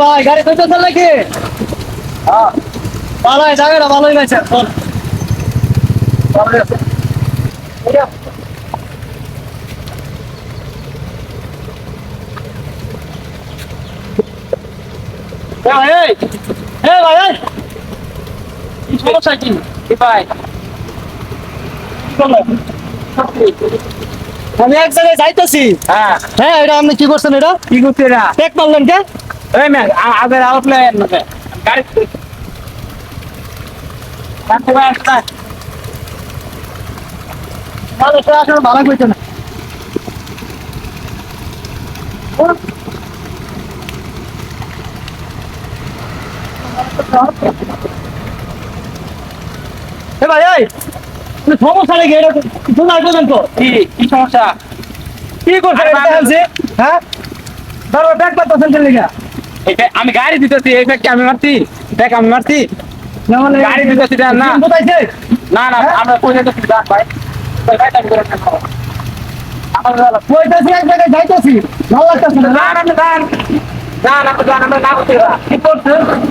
ভাই গাড়ি কইতে চল নাকি? হ্যাঁ। ভালোই জায়গাটা ভালোই গেছে চল এই। এই ভাই এই। কি সমস্যা কি? কি ভাই। আমি এক জায়গায় যাইতেছি। হ্যাঁ। হ্যাঁ এটা আপনি কি করছেন এটা? কি করতে না টেক মারলেন কে? ভালো কইছে না। এ ভাই এই তুমি সমস্যা নাকি? এটা তো? কি সমস্যা? কি। দেখাচ্ছি হ্যাঁ? ধরো ব্যাগ গা এটা আমি গাড়ি দিতেছি এই ব্যাগকে আমি মারছি দেখ আমি মারছি গাড়ি দিতেছি না না না না আমরা কই যেতেছি ভাই যাইতেছি ভালো লাগতেছে না না না না না না না না? হ্যাঁ এই এই কি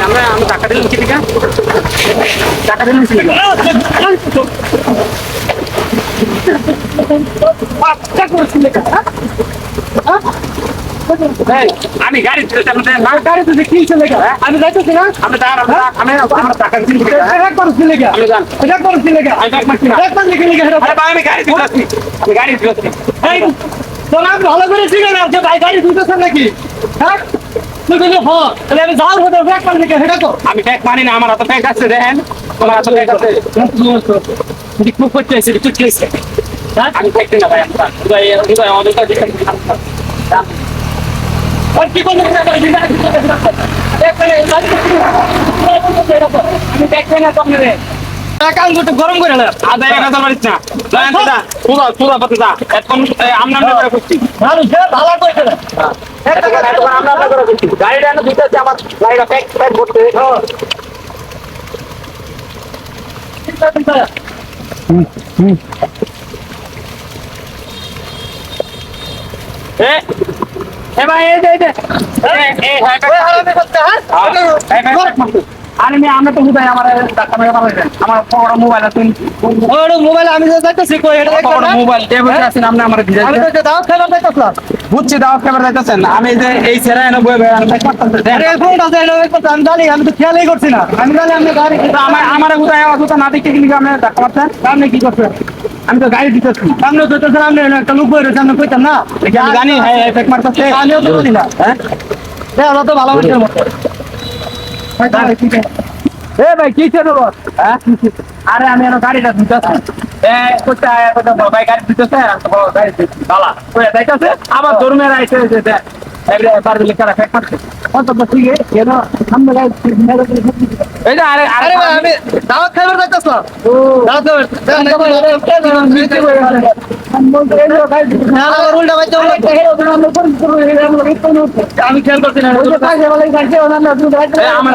আমরা আমরা টাকা দিলাম কি টাকা দিলাম কি লিখা বাচ্চা করছিল হ্যাঁ এই, আমি গাড়ি দিতেছি না গাড়ি তো কিনছে লেগা আমি যাইতেছি না। আমরা দাঁড়া আমরা আমরা টাকা দিলাম কি লিখা এক করছি লেগা আমি জান এক করছি লেগা আমি ব্যাগ মারছি না এক করছি লেগা হেরা আরে ভাই আমি গাড়ি দিতেছি আমি গাড়ি দিতেছি এই তোর আমি ভালো করে শিখে না যে ভাই গাড়ি দুইতেছেন নাকি? হ্যাঁ? তুই বলি হ তাহলে আমি যাও হতে ব্রেক করে লেগা হেরা তো। আমি ব্যাগ মানি না আমার হাতে ব্যাগ আছে দেখেন। তোমার হাতে ব্যাগ আছে। এদিক মুখ করতে এসে তুই কি হয়েছে হ্যাঁ আমি ব্যাগ না। ভাই আমরা উদয় উদয় আমাদের কাছে গরম করে না। আদা এক হাজার মারিস না। তুলা তুলা পাতে দা এখন আমরা করে করছি। ভালো ভালো না এখন আমরা করে করছি। গাড়িটা এনে দিতেছি আমার গাড়িটা প্যাক প্যাক করতে এই দে এ আমরা তো আমার টাকা আমার বড় মোবাইল আছে মোবাইল আমি যে যাইতেছি কই এটা বড় মোবাইল টেবিল আছে আপনি আমার আমি তো দাও বুঝছি দাও ক্যামেরা যাইতেছেন আমি যে এই ছেড়ে এনে বয়ে বেড়ান তাই করতেছে আরে ফোনটা যে এটা দেখো আমি জানি আমি তো খেয়ালই করছি না আমি জানি আপনি গাড়ি আমার আমার কোথায় না দেখতে কিন্তু আপনি মারছেন কি করছেন আমি তো গাড়ি দিতেছি। সামনে তো তো সামনে একটা লোক বই রয়েছে আমি কইতাম না। আমি জানি হ্যাঁ এফেক মারতেছে। আমিও তো জানি না। হ্যাঁ? দেখো তো ভালো হচ্ছে মতো। এ ভাই কি ছিল বস হ্যাঁ? আরে আমি এনে গাড়িটা দিতেছি। এ কোথায়? কোথায় বড় ভাই গাড়ি দিতেছে আর তো বড় গাড়ি দিতেছে। বালা কই যাইতেছে। আবার দরমের আইছে যে যে এবারে পারবে আমি খেয়াল করছি না আমার